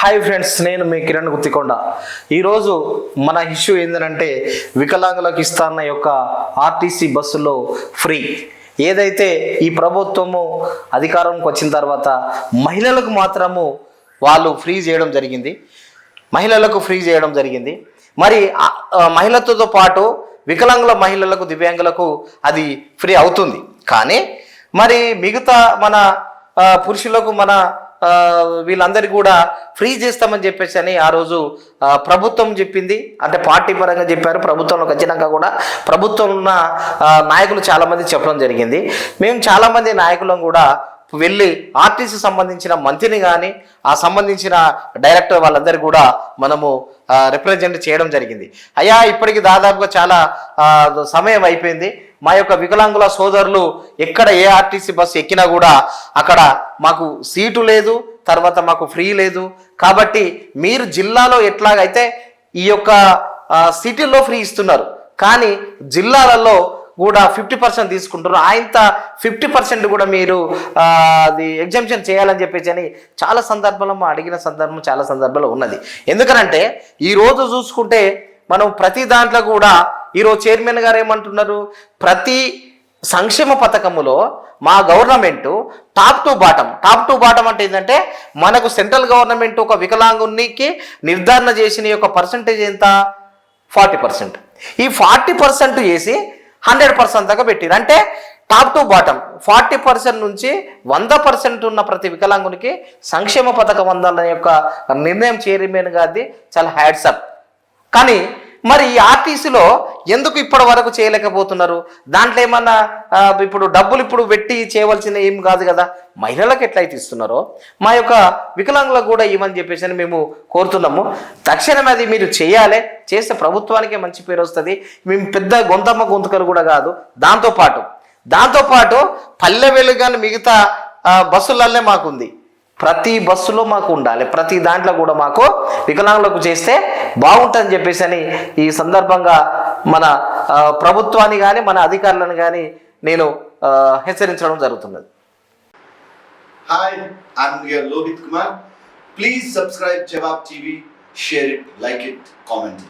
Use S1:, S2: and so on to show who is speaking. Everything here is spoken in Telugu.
S1: హాయ్ ఫ్రెండ్స్ నేను మీ కిరణ్ గుత్తికొండ. ఈరోజు మన ఇష్యూ ఏంటంటే వికలాంగులకు ఇస్తాన్న యొక్క ఆర్టీసీ బస్సులో ఫ్రీ. ఏదైతే ఈ ప్రభుత్వము అధికారంకి వచ్చిన తర్వాత మహిళలకు మాత్రము వాళ్ళు ఫ్రీ చేయడం జరిగింది. మహిళలకు ఫ్రీ చేయడం జరిగింది. మరి మహిళతో మహిళలతో పాటు వికలాంగుల మహిళలకు దివ్యాంగులకు అది ఫ్రీ అవుతుంది. కానీ మరి మిగతా మన పురుషులకు మన వీళ్ళందరికీ కూడా ఫ్రీ చేస్తామని చెప్పేసి అని ఆ రోజు ప్రభుత్వం చెప్పింది. అంటే పార్టీ పరంగా చెప్పారు. ప్రభుత్వంలో వచ్చినాక కూడా ప్రభుత్వం ఉన్న నాయకులు చాలామంది చెప్పడం జరిగింది. మేము చాలామంది నాయకులను కూడా వెళ్ళి ఆర్టీసీ సంబంధించిన మంత్రిని కానీ ఆ సంబంధించిన డైరెక్టర్ వాళ్ళందరూ కూడా మనము రిప్రజెంట్ చేయడం జరిగింది. అయ్యా ఇప్పటికి దాదాపుగా చాలా సమయం అయిపోయింది. మా యొక్క వికలాంగుల సోదరులు ఎక్కడ ఏ ఆర్టీసీ బస్సు ఎక్కినా కూడా అక్కడ మాకు సీటు లేదు తర్వాత మాకు ఫ్రీ లేదు. కాబట్టి మీరు జిల్లాలో ఎట్లాగైతే ఈ యొక్క సిటీల్లో సిటీలో ఫ్రీ ఇస్తున్నారు కానీ జిల్లాలలో కూడా ఫిఫ్టీ పర్సెంట్ తీసుకుంటున్నారు. ఆయంత ఫిఫ్టీ పర్సెంట్ కూడా మీరు అది ఎగ్జామ్షన్ చేయాలని చెప్పేసి అని చాలా సందర్భంలో మా అడిగిన సందర్భం చాలా సందర్భంలో ఉన్నది. ఎందుకనంటే ఈరోజు చూసుకుంటే మనం ప్రతి దాంట్లో కూడా ఈరోజు చైర్మన్ గారు ఏమంటున్నారు? ప్రతి సంక్షేమ పథకములో మా government top to bottom top to bottom అంటే ఏంటంటే మనకు సెంట్రల్ గవర్నమెంట్ ఒక వికలాంగునికి నిర్ధారణ చేసిన యొక్క పర్సంటేజ్ ఎంత? Forty percent. ఈ ఫార్టీ పర్సెంట్ చేసి హండ్రెడ్ పర్సెంట్ దాకా పెట్టిరు అంటే top to bottom forty percent నుంచి వంద పర్సెంట్ ఉన్న ప్రతి వికలాంగునికి సంక్షేమ పథకం అందాలనే యొక్క నిర్ణయం చైర్మన్ గారిది చాలా హ్యాడ్సప్ కానీ మరి ఈ ఆర్టీసీలో ఎందుకు ఇప్పటి వరకు చేయలేకపోతున్నారు? దాంట్లో ఏమన్నా ఇప్పుడు డబ్బులు ఇప్పుడు పెట్టి చేయవలసిన ఏం కాదు కదా? మహిళలకు ఎట్లయితే ఇస్తున్నారో మా యొక్క వికలాంగులకు కూడా ఇవ్వని చెప్పేసి అని మేము కోరుతున్నాము. తక్షణమే అది మీరు చేయాలి. చేస్తే ప్రభుత్వానికే మంచి పేరు వస్తుంది. మేము పెద్ద గొంతమ్మ గొంతుకలు కూడా కాదు. దాంతోపాటు దాంతోపాటు పల్లె వెలుగాని మిగతా బస్సులల్లే మాకుంది. ప్రతి బస్సులో మాకు ఉండాలి ప్రతి దాంట్లో కూడా మాకు వికలాంగులకు చేస్తే బాగుంటుందని చెప్పేసి అని ఈ సందర్భంగా మన ప్రభుత్వాన్ని కానీ మన అధికారులను కానీ నేను హెచ్చరించడం జరుగుతున్నది
S2: hi I'm here Lohit Kumar. Please subscribe Jawab TV, share it like it, comment.